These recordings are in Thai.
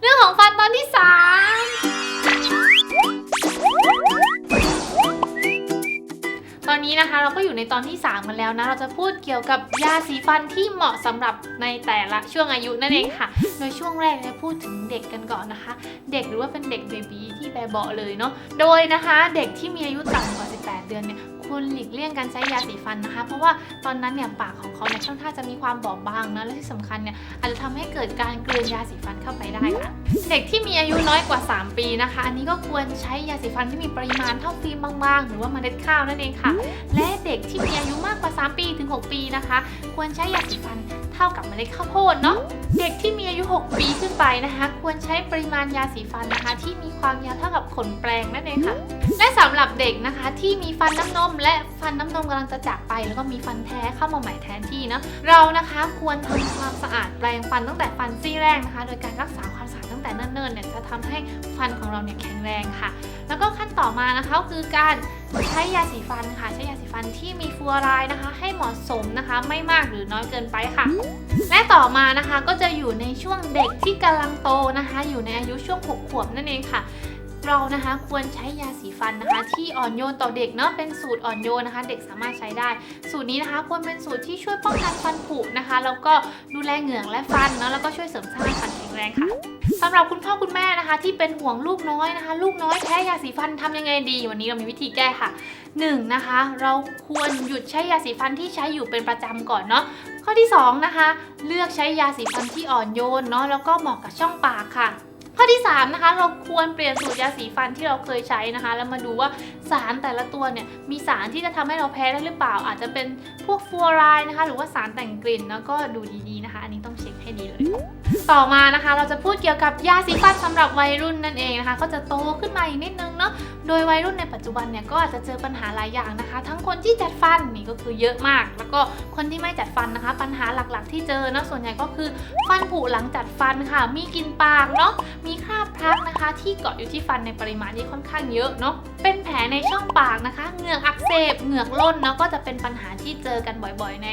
เรื่องของฟันตอนที่สามตอนนี้นะคะเราก็อยู่ในตอนที่3กันแล้วนะ เราจะพูดเกี่ยวกับยาสีฟันที่เหมาะสำหรับในแต่ละช่วงอายุนั่นเองค่ะ โดยช่วงแรกเราพูดถึงเด็กกันก่อนนะคะ เด็กหรือว่าเป็นเด็กเบบีที่แบบเบาเลยเนาะ โดยนะคะเด็กที่มีอายุต่ำกว่า 18 เดือนเนี่ย ควรหลีกเลี่ยงการใช้ยาสีฟันนะคะ เพราะว่าตอนนั้นเนี่ยปากของเขาเนี่ยค่อนข้างจะมีความบอบบางนะและที่สำคัญเนี่ยอาจจะทำให้เกิดการกลืนยาสีฟันเข้าไปได้ค่ะเด็กที่มีอายุน้อยกว่า 3 ปีนะคะ อันนี้ก็ควรใช้ยาสีฟันที่มีปริมาณเท่าฟิล์มบางๆ หรือว่าเมล็ดข้าวนั่นเองค่ะ และเด็กที่มีอายุมากกว่า 3 ปีถึง 6 ปีนะคะ ควรใช้ยาสีฟัน เท่ากับเมล็ดข้าวโพดเนาะเด็กที่มีอายุ 6 ปีขึ้นไปนะคะ ควรใช้ปริมาณยาสีฟันนะคะ ที่มีความยาวเท่ากับขนแปรงนั่นเองค่ะ และสำหรับเด็กนะคะที่มีฟันน้ำนม และฟันน้ำนมกำลังจะจากไป แล้วก็มีฟันแท้เข้ามาใหม่แทนที่เนาะเรานะคะควรทำความสะอาดแปรงฟันตั้งแต่ฟันซี่แรกนะคะ โดยการรักษาความสะอาดตั้งแต่เนิ่นๆเนี่ยจะทำให้ฟันของเราเนี่ยแข็งแรงค่ะ แล้วก็ขั้นต่อมานะคะก็คือการ ใช้ยาสีฟันค่ะ ใช้ยาสีฟันที่มีฟลูออไรด์นะคะ ให้เหมาะสมนะคะ ไม่มากหรือน้อยเกินไปค่ะ และต่อมานะคะก็จะอยู่ในช่วงเด็กที่กำลังโตนะคะ อยู่ในอายุช่วง 6 ขวบนั่นเองค่ะ เรานะคะควรใช้ยาสีฟันนะคะ ที่อ่อนโยนต่อเด็กเนาะเป็นสูตรอ่อนโยนนะคะ เด็กสามารถใช้ได้ สูตรนี้นะคะ ควรเป็นสูตรที่ช่วยป้องกันฟันผุนะคะแล้วก็ดูแลเหงือกและฟันเนาะแล้วก็ช่วยเสริมสร้างฟันแข็งแรงค่ะสำหรับคุณพ่อคุณแม่นะคะ ที่เป็นห่วงลูกน้อยนะคะ ลูกน้อยแพ้ยาสีฟันทำยังไงดี วันนี้เรามีวิธีแก้ค่ะหนึ่งนะคะ เราควรหยุดใช้ยาสีฟันที่ใช้อยู่เป็นประจำก่อนเนาะข้อที่ 2 นะคะ เลือกใช้ยาสีฟันที่อ่อนโยนเนาะแล้วก็เหมาะกับช่องปากค่ะ ข้อที่ 3 นะคะ เราควรเปลี่ยนสูตรยาสีฟันที่เราเคยใช้นะคะ แล้วมาดูว่าสารแต่ละตัวเนี่ยมีสารที่จะทำให้เราแพ้ได้หรือเปล่า อาจจะเป็นพวกฟัวไรนะคะ หรือว่าสารแต่งกลิ่นแล้วก็ดูดีๆนะคะ อันนี้ต้องเช็คให้ดีเลย ต่อมานะคะ เราจะพูดเกี่ยวกับยาสีฟันสำหรับวัยรุ่นนั่นเองนะคะ ก็จะโตขึ้นมาอีกนิดนึงเนาะโดยวัยรุ่นในปัจจุบันเนี่ยก็อาจจะเจอปัญหาหลายอย่างนะคะ ทั้งคนที่จัดฟันนี่ก็คือเยอะมาก แล้วก็คนที่ไม่จัดฟันนะคะ ปัญหาหลักๆ ที่เจอเนาะส่วนใหญ่ก็คือฟันผุหลังจัดฟันค่ะ มีกินปากเนาะมีคราบพลักนะคะ ที่เกาะอยู่ที่ฟันในปริมาณที่ค่อนข้างเยอะเนาะเป็นแผลในช่องปากนะคะ เหงือกอักเสบ เหงือกล่นเนาะก็จะเป็นปัญหาที่เจอกันบ่อยๆ ใน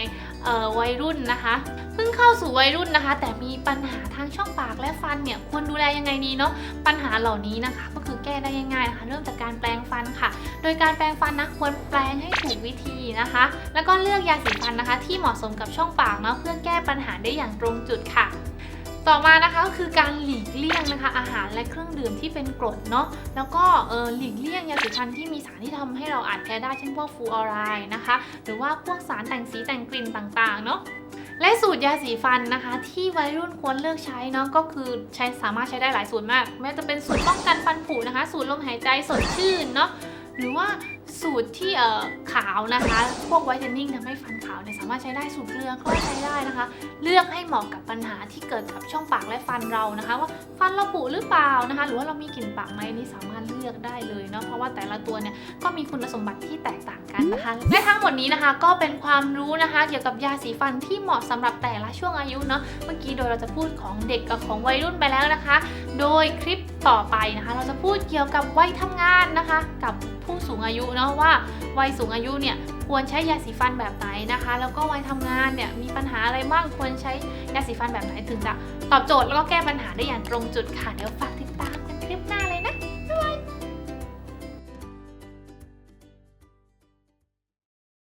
วัยรุ่นนะคะ เพิ่งเข้าสู่วัยรุ่นนะคะ แต่มีปัญหาทางช่องปากและฟันเนี่ยควรดูแลยังไงดีเนาะ ปัญหาเหล่านี้นะคะ ก็คือแก้ได้ง่ายๆนะคะ เริ่มจากการแปรงฟันค่ะ โดยการแปรงฟันนะควรแปรงให้ถูกวิธีนะคะ แล้วก็เลือกยาสีฟันนะคะ ที่เหมาะสมกับช่องปากเนาะเพื่อแก้ปัญหาได้อย่างตรงจุดค่ะ ต่อมานะคะก็คือการหลีกเลี่ยงนะคะอาหารและเครื่องดื่มที่เป็นกรดเนาะแล้วก็เออหลีกเลี่ยงยาสีฟันที่มีสารที่ทำให้เราอาจแพ้ได้เช่นพวกฟูออไรด์นะคะ หรือว่าพวกสารแต่งสีแต่งกลิ่นต่างๆเนาะและสูตรยาสีฟันนะคะ ที่วัยรุ่นควรเลือกใช้เนาะก็คือใช้สามารถใช้ได้หลายสูตรมาก แม้จะเป็นสูตรป้องกันฟันผุนะคะ สูตรลมหายใจสดชื่นเนาะหรือว่าสูตรที่เอ่อขาวนะคะ พวกไวท์เทนนิ่งทำให้ฟันาวเนี่ยสามารถใช้ได้สูตรเกลือก็ใช้ได้นะคะ เลือกให้เหมาะกับปัญหาที่เกิดกับช่องปากและฟันเรานะคะ ว่าฟันเราผุหรือเปล่านะคะ หรือว่าเรามีกลิ่นปากไหมนี่สามารถเลือกได้เลยเนาะเพราะว่าแต่ละตัวเนี่ยก็มีคุณสมบัติที่แตกต่างกันนะคะและทั้งหมดนี้นะคะก็เป็นความรู้นะคะ เกี่ยวกับยาสีฟันที่เหมาะสำหรับแต่ละช่วงอายุเนาะเมื่อกี้โดยเราจะพูดของเด็กกับของวัยรุ่นไปแล้วนะคะ โดยคลิปต่อไปนะคะ เราจะพูดเกี่ยวกับวัยทำงานนะคะ กับผู้สูงอายุเนาะว่าวัยสูงอายุเนี่ย ควรใช้ยาสีฟันแบบไหนนะคะ แล้วก็วัยทำงานเนี่ยมีปัญหาอะไรบ้างควรใช้ยาสีฟันแบบไหนถึงจะตอบโจทย์แล้วก็แก้ปัญหาได้อย่างตรงจุดค่ะเดี๋ยวฝากติ